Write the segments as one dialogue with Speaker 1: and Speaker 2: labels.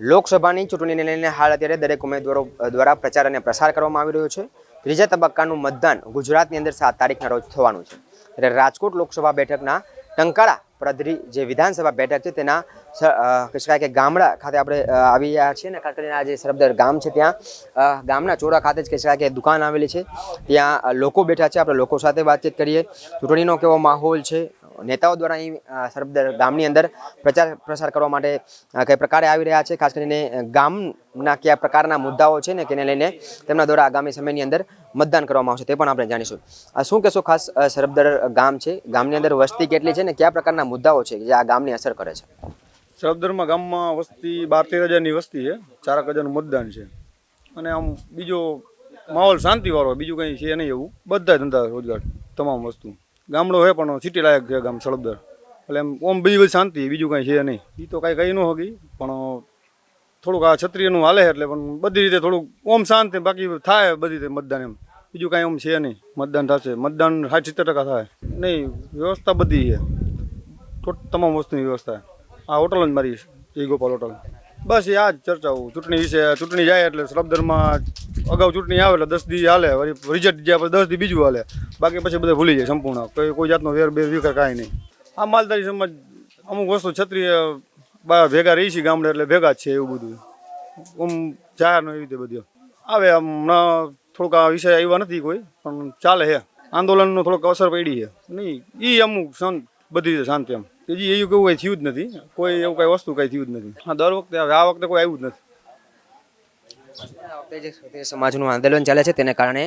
Speaker 1: લોકસભાની ચૂંટણીને લઈને હાલ અત્યારે દરેક ઉમેદવારો દ્વારા પ્રચાર અને પ્રસાર કરવામાં આવી રહ્યો છે. ત્રીજા તબક્કાનું મતદાન ગુજરાતની અંદર સાત તારીખના રોજ થવાનું છે. ત્યારે રાજકોટ લોકસભા બેઠકના ટંકાળા પ્રધરી જે વિધાનસભા બેઠક છે તેના અ, કે ગામડા ખાતે આપણે આવી રહ્યા છીએ ને ખાસ કરીને આ જે સરબદર ગામ છે ત્યાં ગામના ચોરા ખાતે જ કહી શકાય કે દુકાન આવેલી છે. ત્યાં લોકો બેઠા છે આપણે લોકો સાથે વાતચીત કરીએ. ચૂંટણીનો કેવો માહોલ છે નેતાઓ દ્વારા અહીં સરબદર ગામની અંદર પ્રચાર પ્રસાર કરવા માટે કઈ પ્રકારે આવી રહ્યા છે? ખાસ કરીને ગામના કયા પ્રકારના મુદ્દાઓ છે ને તેને લઈને તેમના દ્વારા આગામી સમયની અંદર મતદાન કરવામાં આવશે તે પણ આપણે જાણીશું. શું કહેશો ખાસ સરબદર ગામ છે? ગામની અંદર વસ્તી કેટલી છે ને કયા પ્રકારના મુદ્દાઓ છે જે આ ગામની અસર કરે છે?
Speaker 2: સરબદરમાં ગામમાં વસ્તી બાર તેર હજારની વસ્તી છે ચારક હજારનું મતદાન છે. અને આમ બીજો માહોલ શાંતિવાળો, બીજું કંઈ છે નહીં એવું. બધા ધંધા રોજગાર, તમામ વસ્તુ. ગામડો હોય પણ સિટી લાયક છે ગામ સળબદર. એટલે એમ, ઓમ બીજી બધી શાંતિ, બીજું કાંઈ છે નહીં. એ તો કાંઈ કહી ન હોગી, પણ થોડુંક આ ક્ષત્રિયનું હાલે એટલે પણ બધી રીતે થોડુંક ઓમ શાંતિ, બાકી થાય બધી રીતે મતદાન એમ. બીજું કાંઈ ઓમ છે નહીં. મતદાન થશે. મતદાન સાઠ સિત્તેર ટકા થાય. નહીં, વ્યવસ્થા બધી છે. તમામ વસ્તુની વ્યવસ્થા. આ હોટલ જ મારી જય ગોપાલ હોટલ. બસ એ આ જ ચર્ચાઓ. ચૂંટણી વિશે, ચૂંટણી જાય એટલે સરબદરમાં અગાઉ ચૂંટણી આવે એટલે દસ દી હાલે વળી રિઝલ્ટ જાય પછી દસ દી બીજું હાલે. બાકી પછી બધા ભૂલી જાય સંપૂર્ણ. કોઈ કોઈ જાતનો વેર બેર વિકર કાંઈ નહીં. આ માલધારી સમાજ અમુક વસ્તુ છત્રીય ભેગા રહી છે ગામડે એટલે ભેગા જ છે એવું બધું. આમ જાહેરનો એવી રીતે બધું. આવે આમ થોડુંક આ વિષય આવ્યા નથી કોઈ, પણ ચાલે છે આંદોલનનો થોડોક અસર પડી છે નહીં એ અમુક બધી રીતે શાંતિ એમ. કે એવું કેવું કંઈ થયું જ નથી. કોઈ એવું કંઈ વસ્તુ કંઈ થયું જ નથી. હા, દર વખતે આ વખતે કોઈ આવ્યું જ નથી.
Speaker 1: સમાજનું આંદોલન ચાલે છે, તેને કારણે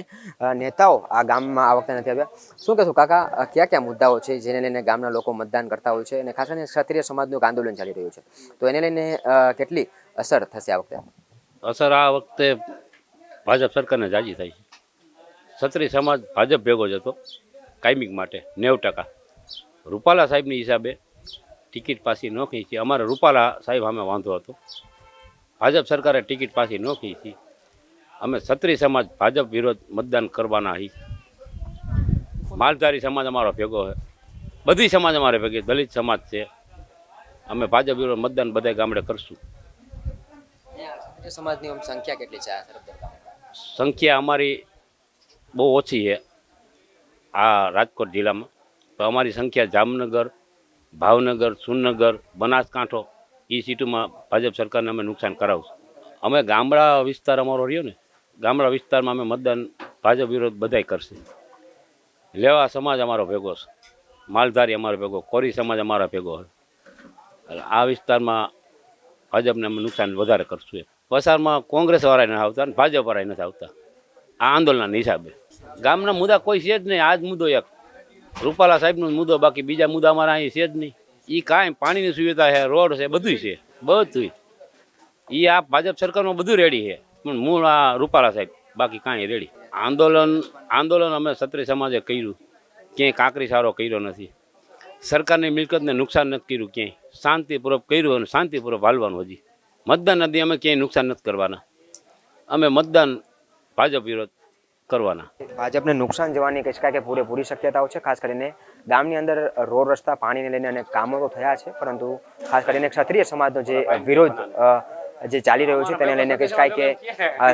Speaker 1: નેતાઓ આ ગામમાં આ વખતે નથી આવ્યા. શું કહેશો કાકા કયા કયા મુદ્દાઓ છે જેને લઈને ગામના લોકો મતદાન કરતા હોય છે અને ખાસ કરીને ક્ષત્રિય સમાજનું આંદોલન ચાલી રહ્યું છે? તો એને લઈને કેટલી અસર થશે આ વખતે?
Speaker 3: અસર આ વખતે ભાજપ સરકારને જાજી થઈ છે. ક્ષત્રિય સમાજ ભાજપ ભેગો જ હતો, કાયમિક માટે નેવ ટકા. રૂપાલા સાહેબની હિસાબે ટિકિટ પાછી ન ખેંચી. અમારે રૂપાલા સાહેબ સામે વાંધો હતો. ભાજપ સરકારે ટિકિટ પાછી નોખી હતી અમે ક્ષત્રિય સમાજ ભાજપ વિરોધ મતદાન કરવાના હી માલધારી સમાજ અમારો ભેગો છે. બધી સમાજ અમારે ભેગી દલિત સમાજ છે. અમે ભાજપ વિરોધ મતદાન બધા ગામડે કરશું.
Speaker 1: સમાજની સંખ્યા કેટલી છે?
Speaker 3: સંખ્યા અમારી બહુ ઓછી છે. આ રાજકોટ જિલ્લામાં. તો અમારી સંખ્યા જામનગર ભાવનગર સુરનગર બનાસકાંઠો એ સીટોમાં ભાજપ સરકારને અમે નુકસાન કરાવશું. અમે ગામડા વિસ્તાર અમારો રહ્યો ને, ગામડા વિસ્તારમાં અમે મતદાન ભાજપ વિરોધ બધાય કરશે. લેવા સમાજ અમારો ભેગો છે. માલધારી અમારો ભેગો, કોરી સમાજ અમારા ભેગો છે. આ વિસ્તારમાં ભાજપને અમે નુકસાન વધારે કરશું એ વસારમાં કોંગ્રેસ વાળા નથી આવતા અને ભાજપ વાળા નથી આવતા. આ આંદોલનના હિસાબે. ગામના મુદ્દા કોઈ છે જ નહીં. આ જ મુદ્દો એક. રૂપાલા સાહેબનો મુદ્દો બાકી બીજા મુદ્દા અમારા અહીં છે જ નહીં. એ કાંઈ પાણીની સુવિધા છે, રોડ છે બધું છે. બધું એ આ ભાજપ સરકારમાં બધું રેડી છે. પણ મૂળ આ રૂપાલા સાહેબ, બાકી કાંઈ રેડી આંદોલન આંદોલન અમે ક્ષત્રિય સમાજે કર્યું. ક્યાંય કાંકરી સારો કર્યો નથી. સરકારની મિલકતને નુકસાન નથી કર્યું ક્યાંય. શાંતિપૂર્વક કર્યું અને શાંતિપૂર્વક હાલવાનું હજી. મતદાન નથી, અમે ક્યાંય નુકસાન નથી કરવાના. અમે મતદાન ભાજપ વિરોધ કરવાના.
Speaker 1: ભાજપને નુકસાન જવાની કહી શકાય કે પૂરેપૂરી શક્યતાઓ છે? ખાસ કરીને ગામની અંદર રોડ, રસ્તા, પાણીને લઈને અનેક કામો તો થયા છે, પરંતુ ખાસ કરીને ક્ષત્રિય સમાજનો જે વિરોધ જે ચાલી રહ્યો છે, તેને લઈને કહી શકાય કે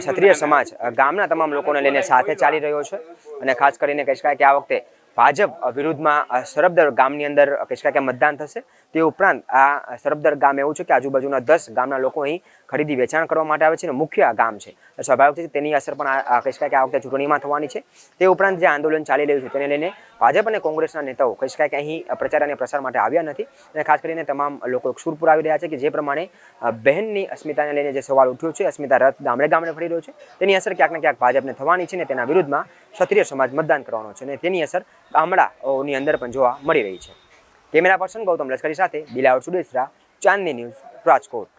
Speaker 1: ક્ષત્રિય સમાજ ગામના તમામ લોકોને લઈને સાથે ચાલી રહ્યો છે. અને ખાસ કરીને કહી શકાય કે આ વખતે ભાજપ વિરુદ્ધમાં સરબદર ગામની અંદર કહી શકાય કે મતદાન થશે? તે ઉપરાંત આ સરબદર ગામ એવું છે કે આજુબાજુના દસ ગામના લોકો અહીં ખરીદી વેચાણ કરવા માટે આવે છે અને મુખ્ય આ ગામ છે. સ્વાભાવિક છે તેની અસર પણ કહી શકાય કે આ વખતે ચૂંટણીમાં થવાની છે. તે ઉપરાંત જે આંદોલન ચાલી રહ્યું છે તેને લઈને ભાજપ અને કોંગ્રેસના નેતાઓ કહી શકાય કે અહીં પ્રચાર અને પ્રસાર માટે આવ્યા નથી. અને ખાસ કરીને તમામ લોકો સુરપુર આવી રહ્યા છે કે જે પ્રમાણે બહેનની અસ્મિતાને લઈને જે સવાલ ઉઠ્યો છે, અસ્મિતા રથ ગામડે ગામડે ફરી રહ્યો છે. તેની અસર ક્યાંક ને ક્યાંક ભાજપને થવાની છે અને તેના વિરુદ્ધમાં ક્ષત્રિય સમાજ મતદાન કરવાનો છે. અને તેની અસર ગામડાઓની અંદર પણ જોવા મળી રહી છે. કેમેરા પર્સન ગૌતમ લશ્કરી સાથે બિલાવડ સુડેસરા ચાંદની ન્યૂઝ રાજકોટ.